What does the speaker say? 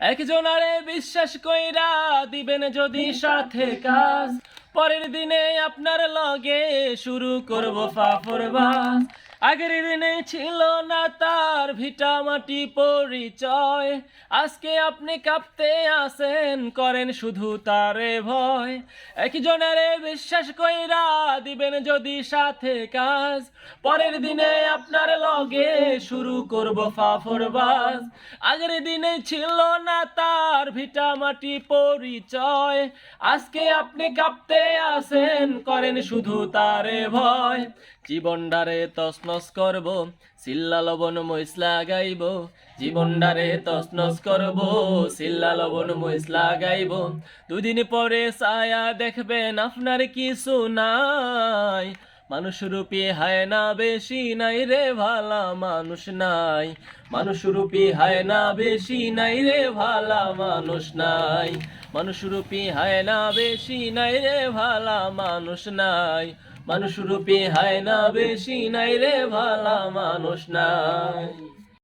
একজন আরে বিশ্বাস কইরা দিবেন যদি সাথে কাজ। পরের দিনে আপনার লগে শুরু করব ফাফরবাস আগের দিনে ছিল না তার ভিটা মাটি পরিচয়। আজকে আপনি কাঁপতে আসেন, করেন শুধু তারে ভয়। একজনের বিশ্বাস কইরা দিবেন যদি সাথে কাজ। পরের দিনে আপনার লগে শুরু করব ফাফরবাজ আগের দিনে ছিল না তার ভিটা মাটি পরিচয়। আজকে আপনি কাঁপতে আসেন, করেন শুধু তারে ভয়। জীবনডারে তসনস করব সিল্লা লবণ মইসলা গাইব জীবনডারে তসনস করব সিল্লা লবণ মইসলা গাইব দুদিন পরে ছায়া দেখবেন আপনার কিছু নাই মানুষ রূপী হায় না বেশি নাই রে ভালা মানুষ নাই। মানুষ রূপী হায় না বেশি নাই রে ভালা মানুষ নাই। মানুষ রূপী হায় না বেশি নাই রে ভালা মানুষ নাই। মানুষ রূপী হায় না বেশি নাই রে ভালা মানুষ নাই।